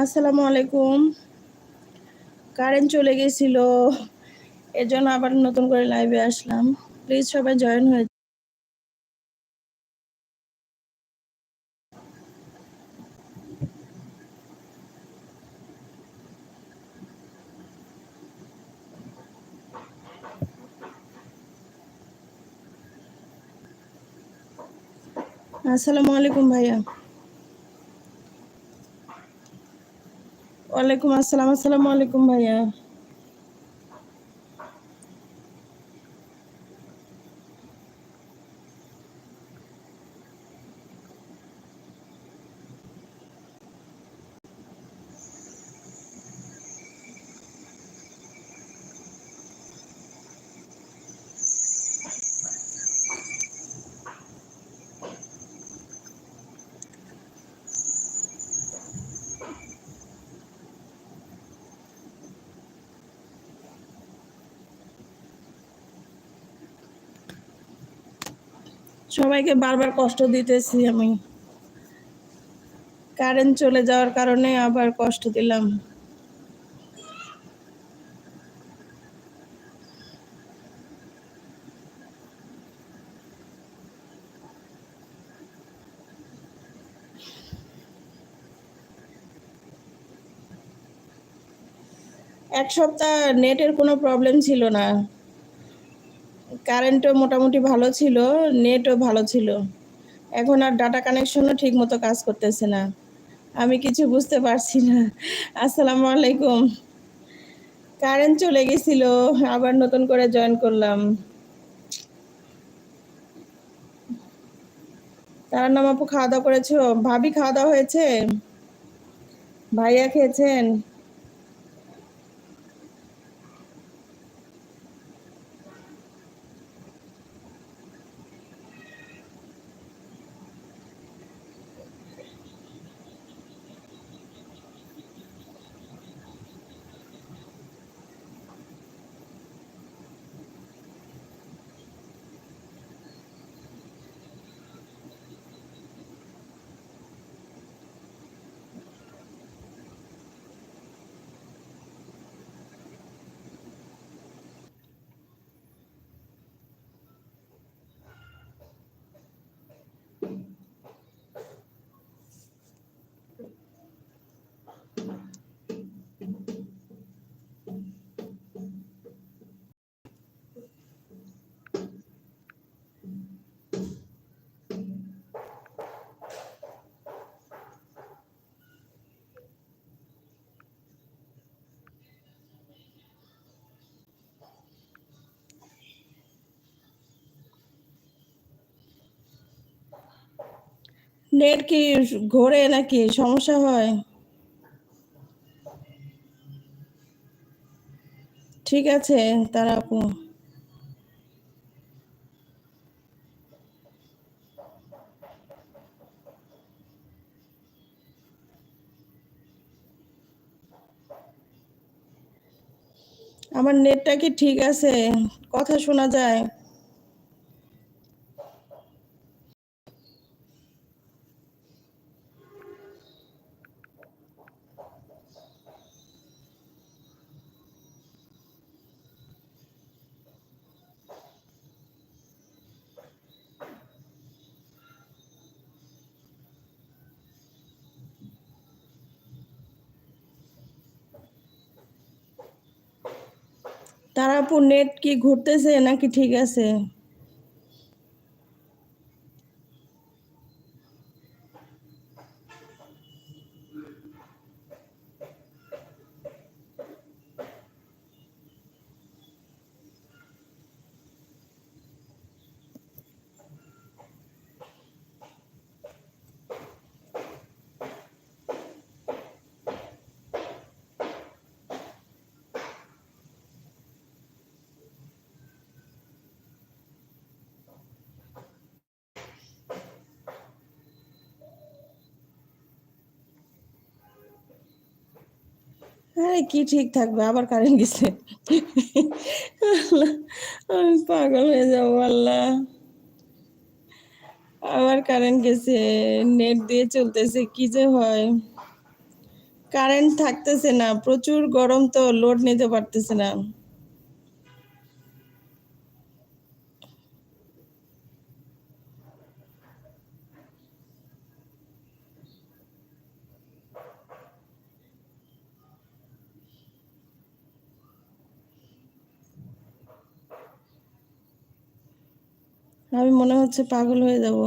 আসসালামু আলাইকুম। কারেন্ট চলে গেছিল। এর জন্য আবার নতুন করে লাইভে আসলাম। প্লিজ সবাই জয়েন হয়ে আসসালামু আলাইকুম ভাইয়া। ওয়ালাইকুম আসসালাম। আসসালামু আলাইকুম ভাইয়া। সবাইকে বারবার কষ্ট দিতেছি আমি। কারেন্ট চলে যাওয়ার কারণে আবার কষ্ট দিলাম। এক সপ্তাহ নেটের কোনো প্রবলেম ছিল না। কারেন্টও মোটামুটি ভালো ছিল নেটও ভালো ছিল। এখন আর ডাটা কানেকশনও ঠিক মতো কাজ করতেছে না। আমি কিছু বুঝতে পারছি না। আসসালামু আলাইকুম। কারেন্ট চলে গেছিল, আবার নতুন করে জয়েন করলাম। তারা নাম আপু খাওয়া দাওয়া করেছ? ভাবি খাওয়া দাওয়া হয়েছে? ভাইয়া খেয়েছেন? নেট কি ঘোরে নাকি? সমস্যা হয়। ঠিক আছে, তারা আপু। আমার নেটটা কি ঠিক আছে? কথা শোনা যায়। তারাপুর নেট কি ঘুরতেছে নাকি ঠিক আছে আরে কি ঠিক থাকবে? আবার কারেন্ট গেছে। আমি পাগল হয়ে যাব, আল্লাহ। আবার কারেন্ট গেছে নেট দিয়ে চলতেছে, কি যে হয়। কারেন্ট থাকতেছে না, প্রচুর গরম তো লোড নিতে পারতেছে না। আমি মনে হচ্ছে পাগল হয়ে যাব।